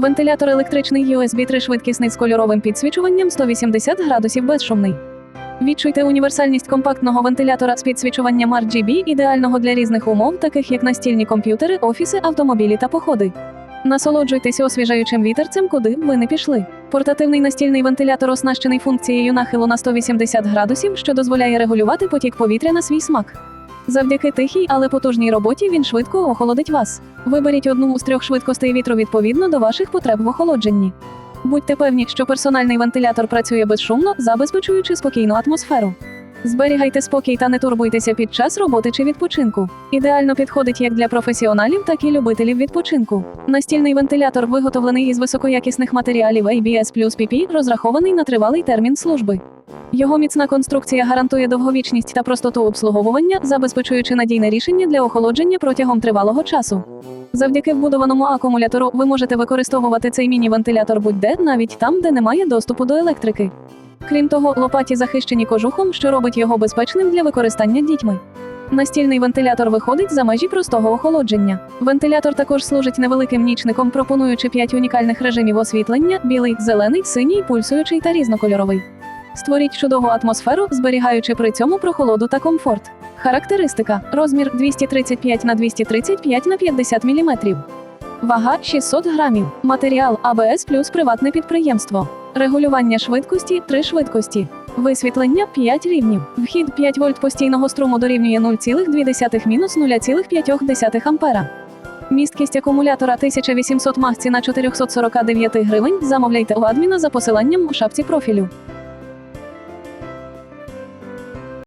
Вентилятор електричний USB 3 швидкісний з кольоровим підсвічуванням 180 градусів безшумний. Відчуйте універсальність компактного вентилятора з підсвічуванням RGB, ідеального для різних умов, таких як настільні комп'ютери, офіси, автомобілі та походи. Насолоджуйтеся освіжаючим вітерцем, куди б ви не пішли. Портативний настільний вентилятор оснащений функцією нахилу на 180 градусів, що дозволяє регулювати потік повітря на свій смак. Завдяки тихій, але потужній роботі він швидко охолодить вас. Виберіть одну з трьох швидкостей вітру відповідно до ваших потреб в охолодженні. Будьте певні, що персональний вентилятор працює безшумно, забезпечуючи спокійну атмосферу. Зберігайте спокій та не турбуйтеся під час роботи чи відпочинку. Ідеально підходить як для професіоналів, так і любителів відпочинку. Настільний вентилятор виготовлений із високоякісних матеріалів ABS плюс PP, розрахований на тривалий термін служби. Його міцна конструкція гарантує довговічність та простоту обслуговування, забезпечуючи надійне рішення для охолодження протягом тривалого часу. Завдяки вбудованому акумулятору ви можете використовувати цей міні-вентилятор будь-де, навіть там, де немає доступу до електрики. Крім того, лопаті захищені кожухом, що робить його безпечним для використання дітьми. Настільний вентилятор виходить за межі простого охолодження. Вентилятор також служить невеликим нічником, пропонуючи 5 унікальних режимів освітлення: білий, зелений, синій, пульсуючий та різнокольоровий. Створіть чудову атмосферу, зберігаючи при цьому прохолоду та комфорт. Характеристика: розмір 235 на 235 на 50 мм. Вага 600 грамів. Матеріал АБС плюс приватне підприємство. Регулювання швидкості 3 швидкості. Висвітлення 5 рівнів. Вхід 5 вольт постійного струму дорівнює 0,2 мінус 0,5 ампера. Місткість акумулятора 1800 мах ціна 449 гривень. Замовляйте у адміна за посиланням у шапці профілю.